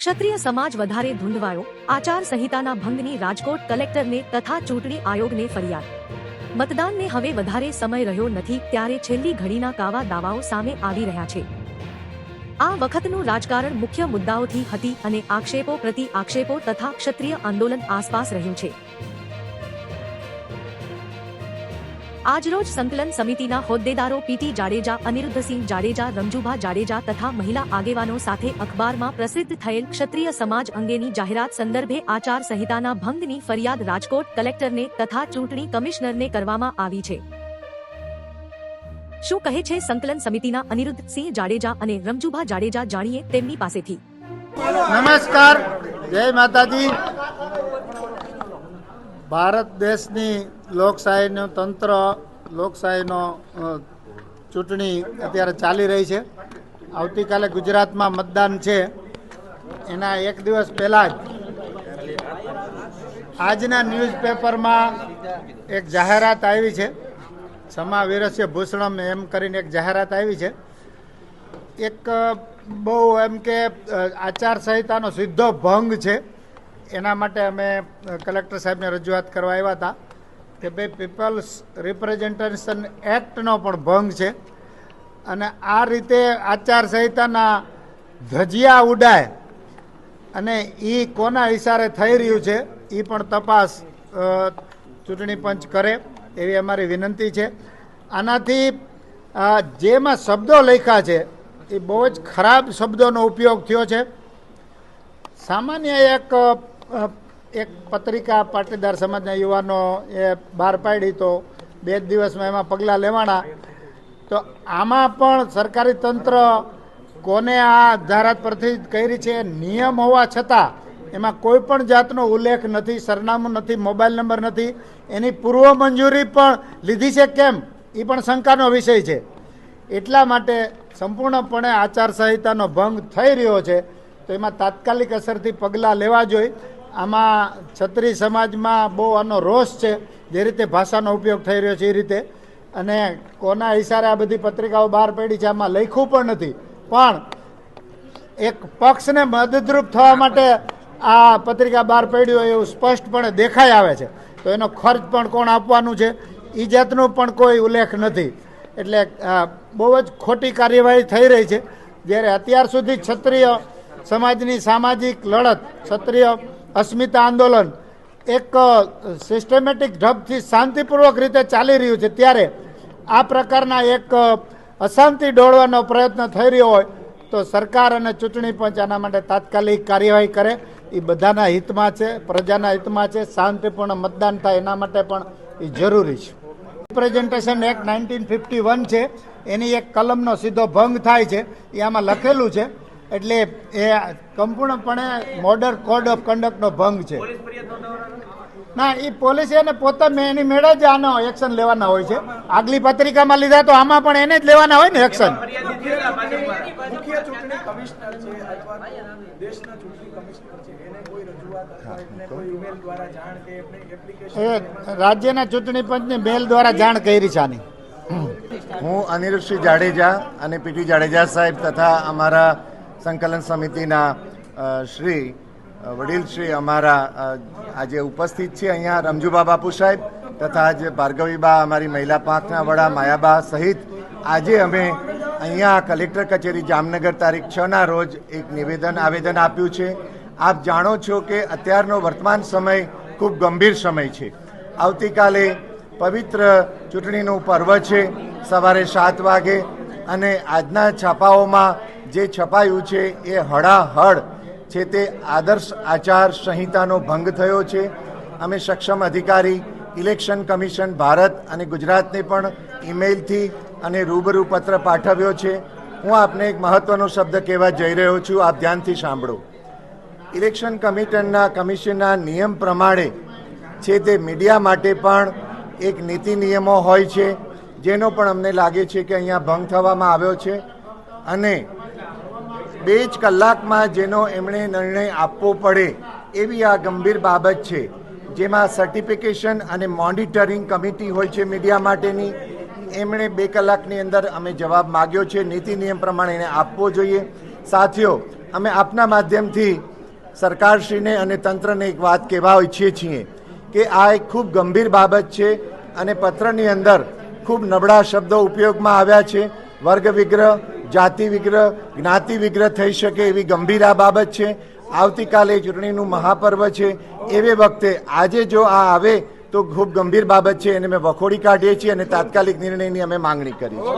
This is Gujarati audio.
ક્ષત્રિય સમાજ વધારે ધૂંધવાયો આચાર સંહિતાના ભંગની રાજકોટ કલેક્ટરને તથા ચૂંટણી આયોગને ફરિયાદ. મતદાનને હવે વધારે સમય રહ્યો નથી ત્યારે છેલ્લી ઘડીના કાવા દાવાઓ સામે આવી રહ્યા છે. આ વખતનું રાજકારણ મુખ્ય મુદ્દાઓથી હતી અને આક્ષેપો પ્રતિ આક્ષેપો તથા ક્ષત્રિય આંદોલન આસપાસ રહ્યું છે. આજરોજ સંકલન સમિતિના હોદ્દેદારો પીટી જાડેજા, અનિરુદ્ધસિંહ જાડેજા રમજુભા જાડેજા તથા મહિલા આગેવાનો સાથે અખબારમાં પ્રસિદ્ધ થયેલ ક્ષત્રિય સમાજ અંગેની જાહેરાત સંદર્ભે આચાર સંહિતાના ભંગની ફરિયાદ રાજકોટ કલેક્ટરને તથા ચૂંટણી કમિશનરને કરવામાં આવી છે. શું કહે છે સંકલન સમિતિના અનિરુદ્ધસિંહ જાડેજા અને રમજુભા જાડેજા જાણીએ તેમની પાસેથી? નમસ્કાર, જય માતાજી. ભારત દેશની લોકશાહીનું તંત્ર, લોકશાહીનો ચૂંટણી અત્યારે ચાલી રહી છે. આવતીકાલે ગુજરાતમાં મતદાન છે. એના એક દિવસ પહેલાં જ આજના ન્યૂઝપેપરમાં એક જાહેરાત આવી છે. સમા વીરસ્ય ભૂષણમ એમ કરીને એક જાહેરાત આવી છે. એક બહુ એમ કે આચાર આચારસંહિતાનો સીધો ભંગ છે. એના માટે અમે કલેક્ટર સાહેબને રજૂઆત કરવા આવ્યા હતા કે ભાઈ પીપલ્સ રિપ્રેઝેન્ટેશન એક્ટનો પણ ભંગ છે અને આ રીતે આચારસંહિતાના ધજિયા ઉડાય અને એ કોના ઇશારે થઈ રહ્યું છે એ પણ તપાસ ચૂંટણી પંચ કરે એવી અમારી વિનંતી છે. આનાથી જેમાં શબ્દો લખ્યા છે એ બહુ જ ખરાબ શબ્દોનો ઉપયોગ થયો છે. સામાન્ય એક એક પત્રિકા પાટીદાર સમાજના યુવાનો એ બહાર પાડી તો બે જ દિવસમાં એમાં પગલાં લેવાના. તો આમાં પણ સરકારી તંત્ર કોને આ જાહેરાત પરથી કરી છે નિયમ હોવા છતાં એમાં કોઈ પણ જાતનો ઉલ્લેખ નથી, સરનામું નથી, મોબાઈલ નંબર નથી. એની પૂર્વ મંજૂરી પણ લીધી છે કેમ? એ પણ શંકાનો વિષય છે. એટલા માટે સંપૂર્ણપણે આચારસંહિતાનો ભંગ થઈ રહ્યો છે. તો એમાં તાત્કાલિક અસરથી પગલાં લેવા જોઈએ. આમાં છત્રી સમાજમાં બહુ આનો રોષ છે, જે રીતે ભાષાનો ઉપયોગ થઈ રહ્યો છે એ રીતે. અને કોના ઇશારે આ બધી પત્રિકાઓ બહાર પડી છે, આમાં લખ્યું પણ નથી. પણ એક પક્ષને મદદરૂપ થવા માટે આ પત્રિકા બહાર પડી હોય એવું સ્પષ્ટપણે દેખાઈ આવે છે. તો એનો ખર્ચ પણ કોણ આપવાનું છે એ જાતનું પણ કોઈ ઉલ્લેખ નથી. એટલે બહુ જ ખોટી કાર્યવાહી થઈ રહી છે. જ્યારે અત્યાર સુધી ક્ષત્રિય સમાજની સામાજિક લડત, ક્ષત્રિય અસ્મિતા આંદોલન એક સિસ્ટમેટિક ઢબથી શાંતિપૂર્વક રીતે ચાલી રહ્યું છે. ત્યારે આ પ્રકારના એક અશાંતિ ડોળવાનો પ્રયત્ન થઈ રહ્યો હોય તો સરકાર અને ચૂંટણી પંચ આના માટે તાત્કાલિક કાર્યવાહી કરે. એ બધાના હિતમાં છે, પ્રજાના હિતમાં છે, શાંતિપૂર્ણ મતદાન થાય એના માટે પણ એ જરૂરી છે. Representation act nineteen fifty one છે. એની એક કલમનો સીધો ભંગ થાય છે. એ આમાં લખેલું છે એટલે એ સંપૂર્ણપણે મોડર કોડ ઓફ કન્ડક્ટનો ભંગ છે. ના એ પોલીસ એને પોતે મેં એની મેળે જ આનો એક્શન લેવાના હોય છે. આગલી પત્રિકામાં લીધા તો આમાં પણ એને જ લેવાના હોય ને એક્શન મુખ્ય ચૂંટણી કમિશનર છે અથવા દેશના ચૂંટણી કમિશનર છે. એને કોઈ રજૂઆત અથવા એમને કોઈ ઈમેલ દ્વારા જાણ કે એમને એપ્લિકેશન એ રાજ્યના ચૂંટણી પંચને મેલ દ્વારા જાણ કરી છે આની હું અનિરુદ્ધસિંહ જાડેજા અને પીટી જાડેજા સાહેબ તથા અમારા સંકલન સમિતિના શ્રી વડીલ શ્રી અમારા આજે ઉપસ્થિત છે અહીંયા રમજુબા બાપુ સાહેબ તથા આજે ભાર્ગવીબા અમારી મહિલા પાંખના વડા, માયાબા સહિત આજે અમે અહીંયા કલેક્ટર કચેરી જામનગર તારીખ છ ના રોજ એક નિવેદન, આવેદન આપ્યું છે. આપ જાણો છો કે અત્યારનો વર્તમાન સમય ખૂબ ગંભીર સમય છે. આવતીકાલે પવિત્ર ચૂંટણીનું પર્વ છે. સવારે સાત વાગે અને આજના છાપાઓમાં જે છપાયું છે એ હળાહળ છે તે આદર્શ આચાર સંહિતાનો ભંગ થયો છે. અમે સક્ષમ અધિકારી, ઇલેક્શન કમિશન, ભારત અને ગુજરાતને પણ ઈમેલથી અને રૂબરૂ પત્ર પાઠવ્યો છે. હું આપને એક મહત્વનો શબ્દ કહેવા જઈ રહ્યો છું, આપ ધ્યાનથી સાંભળો. ઇલેક્શન કમિશનના કમિશનના નિયમ પ્રમાણે છે તે મીડિયા માટે પણ એક નીતિ નિયમો હોય છે, જેનો પણ અમને લાગે છે કે અહીંયા ભંગ થવામાં આવ્યો છે. અને બે જ કલાકમાં જેનો એમણે નિર્ણય આપવો પડે એવી આ ગંભીર બાબત છે. જેમાં સર્ટિફિકેશન અને મોનિટરિંગ કમિટી હોય છે મીડિયા માટેની. એમણે બે કલાકની અંદર અમે જવાબ માગ્યો છે. નીતિ નિયમ પ્રમાણે એને આપવો જોઈએ. સાથીઓ, અમે આપના માધ્યમથી સરકારશ્રીને અને તંત્રને એક વાત કહેવા ઈચ્છીએ છીએ કે આ એક ખૂબ ગંભીર બાબત છે અને પત્રની અંદર ખૂબ નબળા શબ્દો ઉપયોગમાં આવ્યા છે. વર્ગ વિગ્રહ જાતિ વિગ્રહ, જ્ઞાતિ વિગ્રહ થઈ શકે એવી ગંભીર આ બાબત છે. આવતીકાલે ચૂંટણીનું મહાપર્વ છે. એવે વખતે આજે જો આ આવે તો ખૂબ ગંભીર બાબત છે. એને મેં વખોડી કાઢીએ છીએ અને તાત્કાલિક નિર્ણયની અમે માંગણી કરી છે